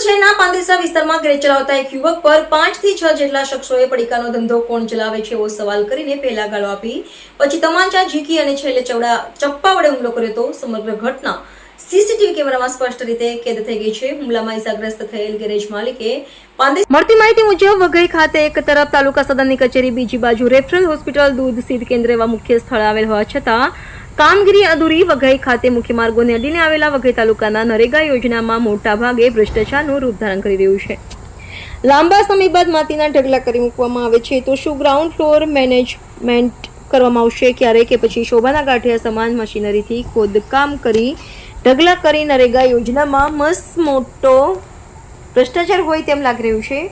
પાંદેસરા વિસ્તારમાં ગ્રેજ ચલાવતા એક યુવક પર પાંચથી છ જેટલા શખ્સોએ પડીકાનો ધંધો કોણ ચલાવે છે એવો સવાલ કરીને પહેલા ગાળો આપી. પછી તમાચા ઝીકી અને છેલ્લે ચવડા ચપ્પા વડે હુમલો કર્યો હતો. સમગ્ર ઘટના સીસીટીવી કેમેરામાં સ્પષ્ટ રીતે કેદ થઈ ગઈ છે. હુમલામાં ઇજાગ્રસ્ત થયેલ ગેરેજ માલિકે મળતી માહિતી મુજબ, વઘઈ ખાતે એક તરફ તાલુકા સદનની કચેરી, બીજી બાજુ રેફરલ હોસ્પિટલ, દૂધ સીધ કેન્દ્ર એવા મુખ્ય સ્થળ આવેલ હોવા છતાં કામગીરી અધૂરી, વઘઈ ખાતે મુખ્ય માર્ગોને અડીને આવેલા વઘઈ તાલુકાના નરેગા યોજનામાં મોટા ભાગે ભ્રષ્ટાચારનું રૂપ ધારણ કરી રહ્યું છે. લાંબા સમય બાદ માટીના ઢગલા કરી મૂકવામાં આવે છે, તો શું ગ્રાઉન્ડ ફ્લોર મેનેજમેન્ટ કરવામાં આવશે, ક્યારે કે પછી શોભાના ગાંઠિયા સમાન મશીનરીથી ખોદકામ કરી ઢગલા કરી નરેગા યોજનામાં મસ્ત મોટો ભ્રષ્ટાચાર હોય તેમ લાગી રહ્યું છે.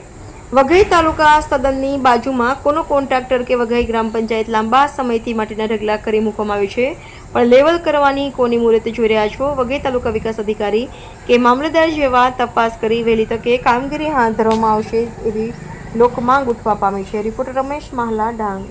વઘઈ તાલુકા સદનની બાજુમાં કોનો કોન્ટ્રાક્ટર કે વઘઈ ગ્રામ પંચાયત લાંબા સમયથી માટીના ઢગલા કરી મૂકવામાં આવ્યું છે? પણ લેવલ કરવાની કોની મુહૂર્તે જોઈ રહ્યા છો? વગેરે તાલુકા વિકાસ અધિકારી કે મામલતદાર જેવા તપાસ કરી વહેલી તકે કામગીરી હાથ ધરવામાં આવશે એવી લોકમાંગ ઉઠવા પામી છે. રિપોર્ટર રમેશ માહલા, ડાંગ.